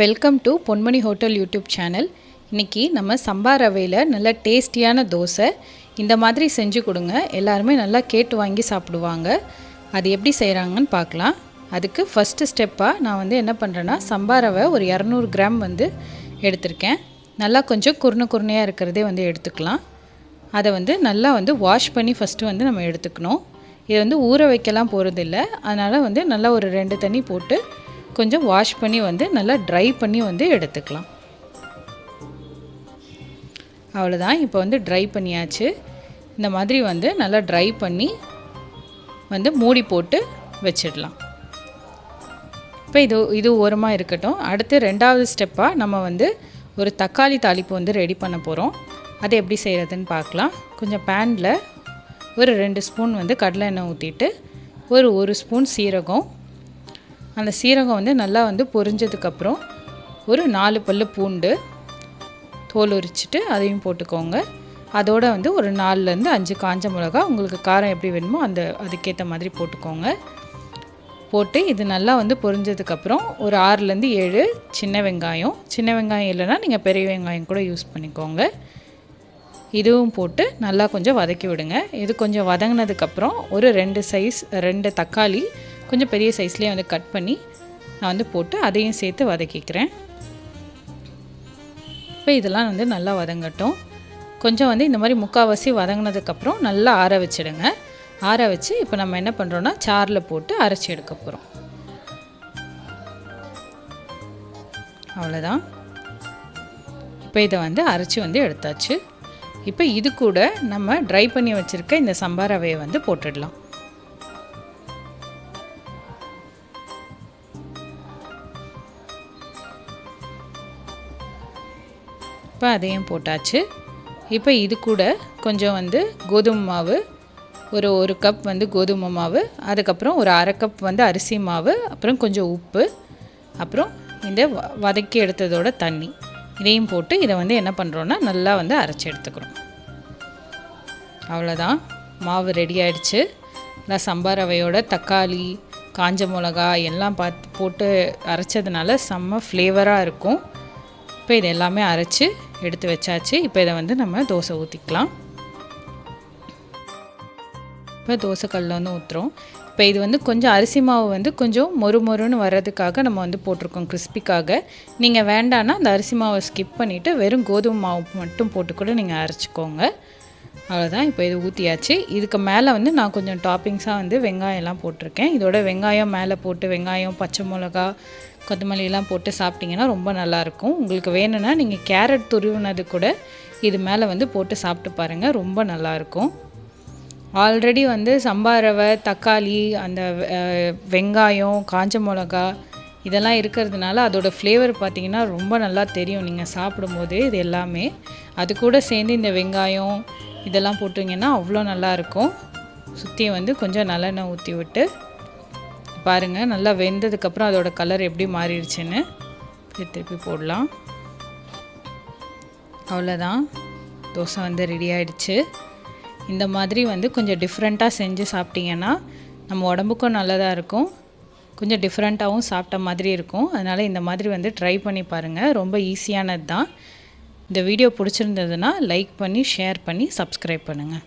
Welcome to Ponmani hotel YouTube channel இன்றைக்கி நம்ம சம்பா ரவையில் நல்ல டேஸ்டியான தோசை. இந்த மாதிரி செஞ்சு கொடுங்க. எல்லாருமே நல்லா கேட்டு வாங்கி சாப்பிடுவாங்க. அது எப்படி செய்கிறாங்கன்னு பார்க்கலாம். அதுக்கு ஃபஸ்ட்டு ஸ்டெப்பாக நான் வந்து என்ன பண்ணுறேன்னா சம்பா ரவை ஒரு இரநூறு கிராம் வந்து எடுத்திருக்கேன். நல்லா கொஞ்சம் குருணை குருணையாக இருக்கிறதே வந்து எடுத்துக்கலாம். அதை வந்து நல்லா வந்து வாஷ் பண்ணி ஃபஸ்ட்டு வந்து நம்ம எடுத்துக்கணும். இதை வந்து ஊற வைக்கலாம் போகிறதில்ல அதனால் வந்து நல்லா ஒரு ரெண்டு தண்ணி போட்டு கொஞ்சம் வாஷ் பண்ணி வந்து நல்லா ட்ரை பண்ணி வந்து எடுத்துக்கலாம். அவ்வளோதான் இப்போ வந்து ட்ரை பண்ணியாச்சு. இந்த மாதிரி வந்து நல்லா ட்ரை பண்ணி வந்து மூடி போட்டு வச்சிடலாம். இப்போ இது இது ஓரமாக இருக்கட்டும். அடுத்து ரெண்டாவது ஸ்டெப்பாக நம்ம வந்து ஒரு தக்காளி தாளிப்பு வந்து ரெடி பண்ண போகிறோம் அது எப்படி செய்கிறதுன்னு பார்க்கலாம். கொஞ்சம் பேனில் ஒரு ரெண்டு ஸ்பூன் வந்து கடலை எண்ணெய் ஊற்றிட்டு ஒரு ஒரு ஸ்பூன் சீரகம் அந்த சீரகம் வந்து நல்லா வந்து பொரிஞ்சதுக்கப்புறம் ஒரு நாலு பல் பூண்டு தோல் உரிச்சிட்டு அதையும் போட்டுக்கோங்க. அதோட வந்து ஒரு நாலுலேருந்து அஞ்சு காஞ்ச மிளகா உங்களுக்கு காரம் எப்படி வேணுமோ அந்த அதுக்கேற்ற மாதிரி போட்டுக்கோங்க. போட்டு இது நல்லா வந்து பொரிஞ்சதுக்கப்புறம் ஒரு ஆறுலேருந்து ஏழு சின்ன வெங்காயம். சின்ன வெங்காயம் இல்லைன்னா நீங்கள் பெரிய வெங்காயம் கூட யூஸ் பண்ணிக்கோங்க. இதுவும் போட்டு நல்லா கொஞ்சம் வதக்கி விடுங்க. இது கொஞ்சம் வதங்கினதுக்கப்புறம் ஒரு ரெண்டு சைஸ் ரெண்டு தக்காளி கொஞ்சம் பெரிய சைஸ்லேயே வந்து கட் பண்ணி நான் வந்து போட்டு அதையும் சேர்த்து வதக்கிக்கிறேன். இப்போ இதெல்லாம் வந்து நல்லா வதங்கட்டும். கொஞ்சம் வந்து இந்த மாதிரி முக்கால்வாசி வதங்கினதுக்கப்புறம் நல்லா ஆற வச்சிடுங்க. ஆற வச்சு இப்போ நம்ம என்ன பண்ணுறோன்னா சாரில் போட்டு அரைச்சி எடுக்க போகிறோம் அவ்வளோதான் இப்போ இதை வந்து அரைச்சி வந்து எடுத்தாச்சு. இப்போ இது கூட நம்ம ட்ரை பண்ணி வச்சுருக்க இந்த சம்பா ரவையை வந்து போட்டுடலாம். இப்போ அதையும் போட்டாச்சு. இப்போ இது கூட கொஞ்சம் வந்து கோதுமை மாவு ஒரு ஒரு கப் வந்து கோதுமை மாவு அதுக்கப்புறம் ஒரு அரை கப் வந்து அரிசி மாவு அப்புறம் கொஞ்சம் உப்பு அப்புறம் இந்த வ வதக்கி எடுத்ததோட தண்ணி. இதையும் போட்டு இதை வந்து என்ன பண்ணுறோன்னா நல்லா வந்து அரைச்சி எடுத்துக்கிறோம். அவ்வளோதான் மாவு ரெடி ஆயிடுச்சு. நல்லா சம்பா ரவையோட தக்காளி காஞ்ச மிளகா எல்லாம் பார்த்து போட்டு அரைச்சதுனால செம்ம ஃப்ளேவராக இருக்கும். இப்போ இது எல்லாமே அரைச்சி எடுத்து வச்சாச்சு. இப்போ இதை வந்து நம்ம தோசை ஊற்றிக்கலாம் இப்போ தோசைக்கல்லில் வந்து ஊற்றுறோம் இப்போ இது வந்து கொஞ்சம் அரிசி மாவு வந்து கொஞ்சம் மொறு மொறுன்னு வர்றதுக்காக நம்ம வந்து போட்டிருக்கோம் கிறிஸ்பிக்காக. நீங்கள் வேண்டான்னா அந்த அரிசி மாவை ஸ்கிப் பண்ணிவிட்டு வெறும் கோதுமை மாவு மட்டும் போட்டு கூட நீங்கள் அரைச்சிக்கோங்க. அவ்வளோதான் இப்போ இது ஊற்றியாச்சு இதுக்கு மேலே வந்து நான் கொஞ்சம் டாப்பிங்ஸாக வந்து வெங்காயம்லாம் போட்டிருக்கேன். இதோட வெங்காயம் மேலே போட்டு வெங்காயம் பச்சை மிளகா கொத்தமல்லியெல்லாம் போட்டு சாப்பிட்டிங்கன்னா ரொம்ப நல்லாயிருக்கும். உங்களுக்கு வேணும்னா நீங்கள் கேரட் துருவினது கூட இது மேலே வந்து போட்டு சாப்பிட்டு பாருங்கள் ரொம்ப நல்லாயிருக்கும். ஆல்ரெடி வந்து சம்பா ரவை தக்காளி அந்த வெங்காயம் காஞ்ச மிளகா இதெல்லாம் இருக்கிறதுனால அதோடய ஃப்ளேவர் பார்த்திங்கன்னா ரொம்ப நல்லா தெரியும் நீங்கள் சாப்பிடும்போது இது எல்லாமே. அது கூட சேர்ந்து இந்த வெங்காயம் இதெல்லாம் போட்டிங்கன்னா அவ்வளோ நல்லாயிருக்கும். சுற்றி வந்து கொஞ்சம் நல்லெண்ணெய் ஊற்றி விட்டு பாருங்கள் நல்லா வெந்ததுக்கப்புறம் அதோட கலர் எப்படி மாறிடுச்சுன்னு திருப்பி போடலாம். அவ்வளோதான் தோசை வந்து ரெடி ஆகிடுச்சு இந்த மாதிரி வந்து கொஞ்சம் டிஃப்ரெண்ட்டாக செஞ்சு சாப்பிட்டிங்கன்னா நம்ம உடம்புக்கும் நல்லதாக இருக்கும். கொஞ்சம் டிஃப்ரெண்ட்டாகவும் சாப்பிட்ட மாதிரி இருக்கும். அதனால் இந்த மாதிரி வந்து ட்ரை பண்ணி பாருங்கள் ரொம்ப ஈஸியானது தான் இந்த வீடியோ பிடிச்சிருந்ததுன்னா லைக் பண்ணி ஷேர் பண்ணி சப்ஸ்கிரைப் பண்ணுங்கள்